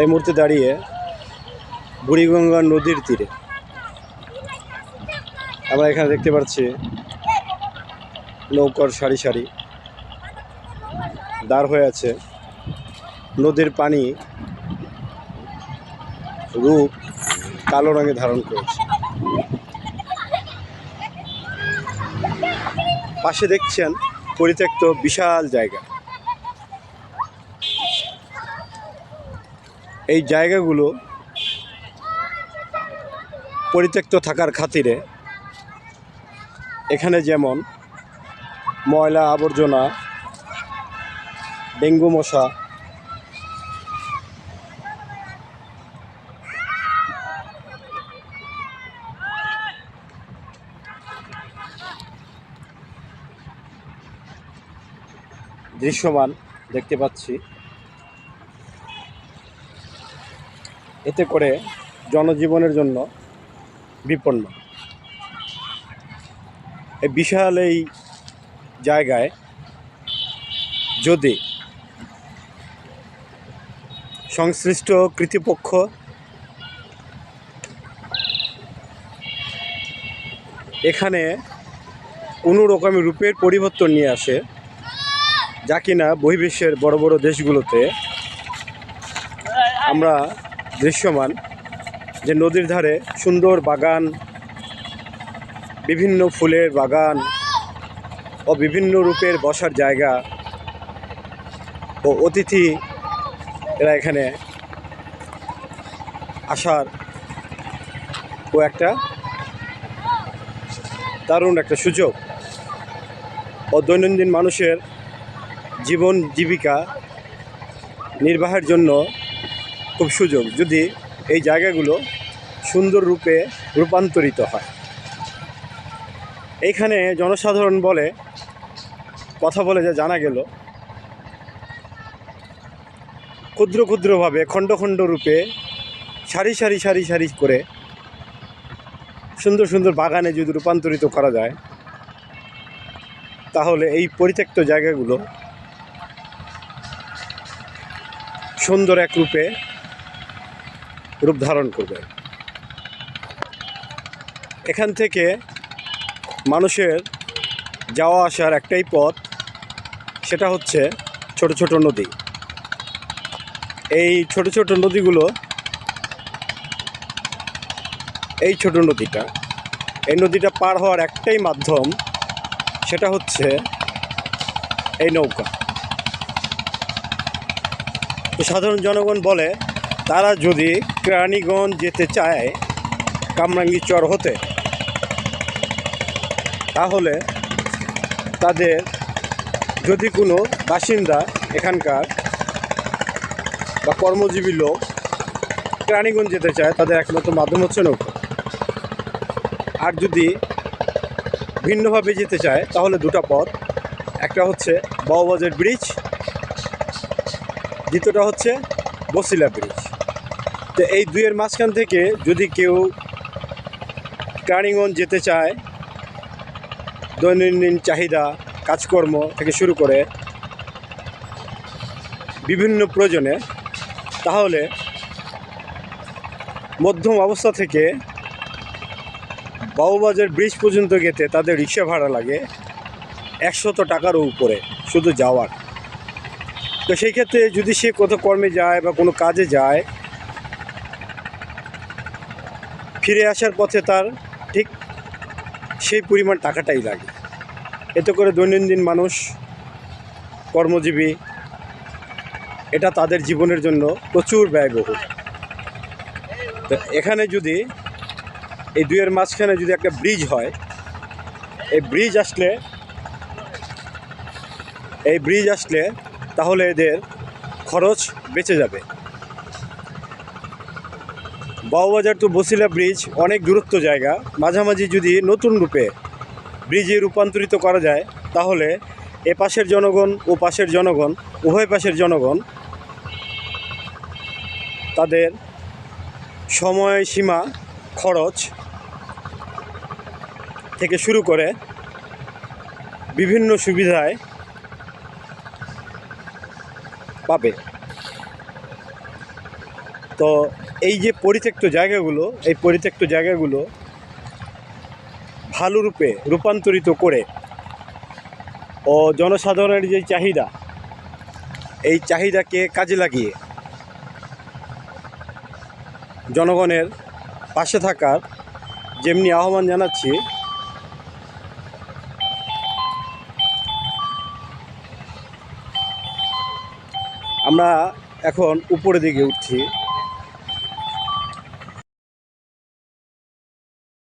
এই মুহূর্তে দাঁড়িয়ে বুড়িগঙ্গা নদীর তীরে। আমরা এখানে দেখতে পাচ্ছি নৌকার সারি সারি দাঁড় হয়ে আছে। নদীর পানি রূপ কালো রঙে ধারণ করেছে। পাশে দেখছেন পরিত্যক্ত বিশাল জায়গা। এই জায়গাগুলো পরিত্যক্ত থাকার খাতিরে এখানে যেমন ময়লা আবর্জনা ডেঙ্গু মশা দৃশ্যমান দেখতে পাচ্ছি। এতে করে জনজীবনের জন্য বিপন্ন। এই বিশাল এই জায়গায় যদি সংশ্লিষ্ট কৃতিপক্ষ এখানে কোনো রকমের রূপের পরিবর্তন নিয়ে আসে, যা কিনা বহির্বিশ্বের বড় বড় দেশগুলোতে আমরা দৃশ্যমান যে নদীর ধারে সুন্দর বাগান, বিভিন্ন ফুলের বাগান ও বিভিন্ন রূপের বসার জায়গা ও অতিথি এরা এখানে আসার ও একটা দারুণ একটা সুযোগ ও দৈনন্দিন মানুষের জীবন জীবিকা নির্বাহের জন্য খুব সুযোগ যদি এই জায়গাগুলো সুন্দর রূপে রূপান্তরিত হয়। এইখানে জনসাধারণ বলে, কথা বলে যা জানা গেল, ক্ষুদ্র ক্ষুদ্রভাবে, খণ্ড খণ্ড রূপে, সারি সারি সারি সারি করে সুন্দর সুন্দর বাগানে যদি রূপান্তরিত করা যায়, তাহলে এই পরিত্যক্ত জায়গাগুলো সুন্দর এক রূপে রূপ ধারণ করবে। এখান থেকে মানুষের যাওয়া আসার একটাই পথ, সেটা হচ্ছে ছোট ছোট নদী। এই ছোট ছোট নদীগুলো, এই ছোট নদীটা, এই নদীটা পার হওয়ার একটাই মাধ্যম, সেটা হচ্ছে এই নৌকা। সাধারণ জনগণ বলে তারা যদি কেরানীগঞ্জ যেতে চায়, কামরাঙ্গি চর হতে, তাহলে তাদের যদি কোনো বাসিন্দা এখানকার বা কর্মজীবী লোক কেরানীগঞ্জ যেতে চায়, তাদের একমাত্র মাধ্যম হচ্ছে নৌকা। আর যদি ভিন্নভাবে যেতে চায়, তাহলে দুটো পথ। একটা হচ্ছে বাউবাজার ব্রিজ, দ্বিতীয়টা হচ্ছে বসিলা ব্রিজ। তো এই দুইয়ের মাঝখান থেকে যদি কেউ কেরানীগঞ্জ যেতে চায়, দৈনন্দিন চাহিদা, কাজকর্ম থেকে শুরু করে বিভিন্ন প্রয়োজনে, তাহলে মধ্যম অবস্থা থেকে বাবুবাজার ব্রিজ পর্যন্ত যেতে তাদের রিক্সা ভাড়া লাগে একশত টাকারও উপরে শুধু যাওয়ার। তো সেই ক্ষেত্রে যদি সে কোথাও কর্মে যায় বা কোনো কাজে যায় ফিরে আসার পথে তার ঠিক সেই পরিমাণ টাকাটাই লাগে। এতে করে দৈনন্দিন মানুষ কর্মজীবী, এটা তাদের জীবনের জন্য প্রচুর ব্যয়বহুল। তো এখানে যদি, এই দুইয়ের মাঝখানে যদি একটা ব্রিজ হয়, এই ব্রিজ আসলে, এই ব্রিজ আসলে তাহলে এদের খরচ বেঁচে যাবে। বাউবাজার টু বসিলা ব্রিজ অনেক দূরত্ব জায়গা। মাঝামাঝি যদি নতুন রূপে ব্রিজে রূপান্তরিত করা যায়, তাহলে এ পাশের জনগণ, ও পাশের জনগণ, উভয় পাশের জনগণ তাদের সময়সীমা খরচ থেকে শুরু করে বিভিন্ন সুবিধায় পাবে। তো এই যে পরিত্যক্ত জায়গাগুলো, এই পরিত্যক্ত জায়গাগুলো ভালো রূপে রূপান্তরিত করে ও জনসাধারণের যে চাহিদা, এই চাহিদাকে কাজে লাগিয়ে জনগণের পাশে থাকার যেমনি আহ্বান জানাচ্ছি, আমরা এখন উপরের দিকে উঠছি।